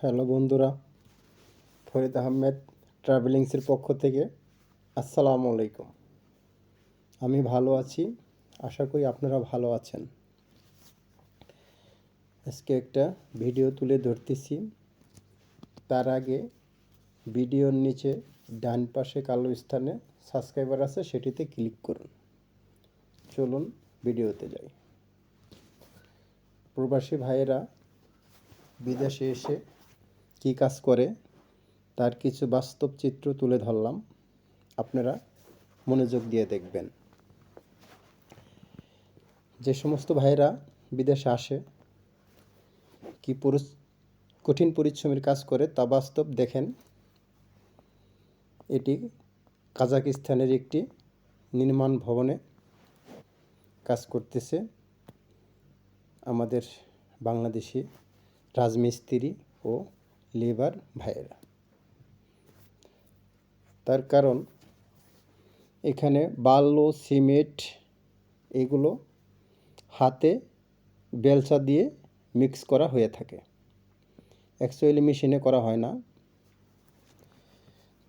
Hello বন্ধুরা, ফরিদ আহমেদ ট্রাভেলিংসের পক্ষ থেকে আসসালামু আলাইকুম। আমি ভালো আছি, আশা করি আপনারা ভালো আছেন। আজকে একটা ভিডিও তুলে ধরতেছি। তার আগে ভিডিওর নিচে ডান পাশে কালো স্থানে সাবস্ক্রাইবার আছে, সেটিতে ক্লিক করুন। চলুন ভিডিওতে যাই। প্রবাসী ভাইয়েরা বিদেশে এসে কী কাজ করে, তার কিছু বাস্তব চিত্র তুলে ধরলাম। আপনারা মনোযোগ দিয়ে দেখবেন। যে সমস্ত ভাইয়েরা বিদেশে আসে, কি কঠিন পরিশ্রমের কাজ করে, তা বাস্তব দেখেন। এটি কাজাকিস্তানের একটি নির্মাণ ভবনে কাজ করতেছে আমাদের বাংলাদেশি রাজমিস্ত্রি ও লেবার ভাইয়েরা। তার কারণ এখানে বালু সিমেন্ট এগুলো হাতে বেলচা দিয়ে মিক্স করা হয়ে থাকে। অ্যাকচুয়ালি মেশিনে করা হয় না।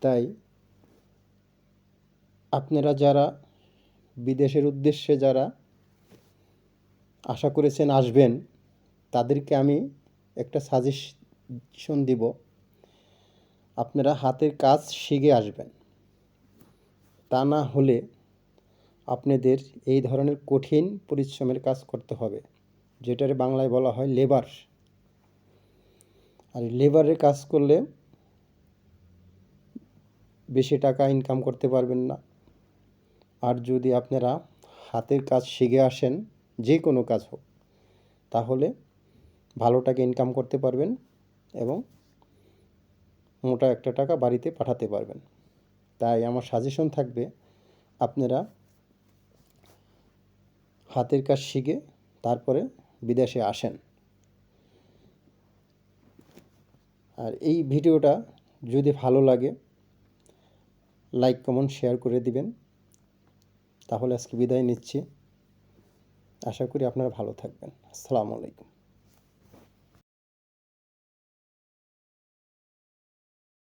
তাই আপনারা যারা বিদেশের উদ্দেশ্যে যারা আশা করেছেন আসবেন, তাদেরকে আমি একটা সাজেশন দিব। আপনারা হাতের কাজ শিখে আসবেন। তা না হলে আপনাদের এই ধরনের কঠিন পরিশ্রমের কাজ করতে হবে, যেটার বাংলায় বলা হয় লেবার আর লেবারের কাজ করলে বেশি টাকা ইনকাম করতে পারবেন না। আর যদি আপনারা হাতের কাজ শিখে আসেন, যে কোনো কাজ হোক, তাহলে ভালো টাকা ইনকাম করতে পারবেন। মোটা একটা টাকা বাড়িতে পাঠাতে পারবেন। তাই আমার সাজেশন থাকবে, আপনারা হাতের কাজ শিখে তারপরে বিদেশে আসেন। আর এই ভিডিওটা যদি ভালো লাগে লাইক কমেন্ট শেয়ার করে দিবেন। তাহলে আজকে বিদায় নিচ্ছি। আশা করি আপনারা ভালো থাকবেন। আসসালামু আলাইকুম।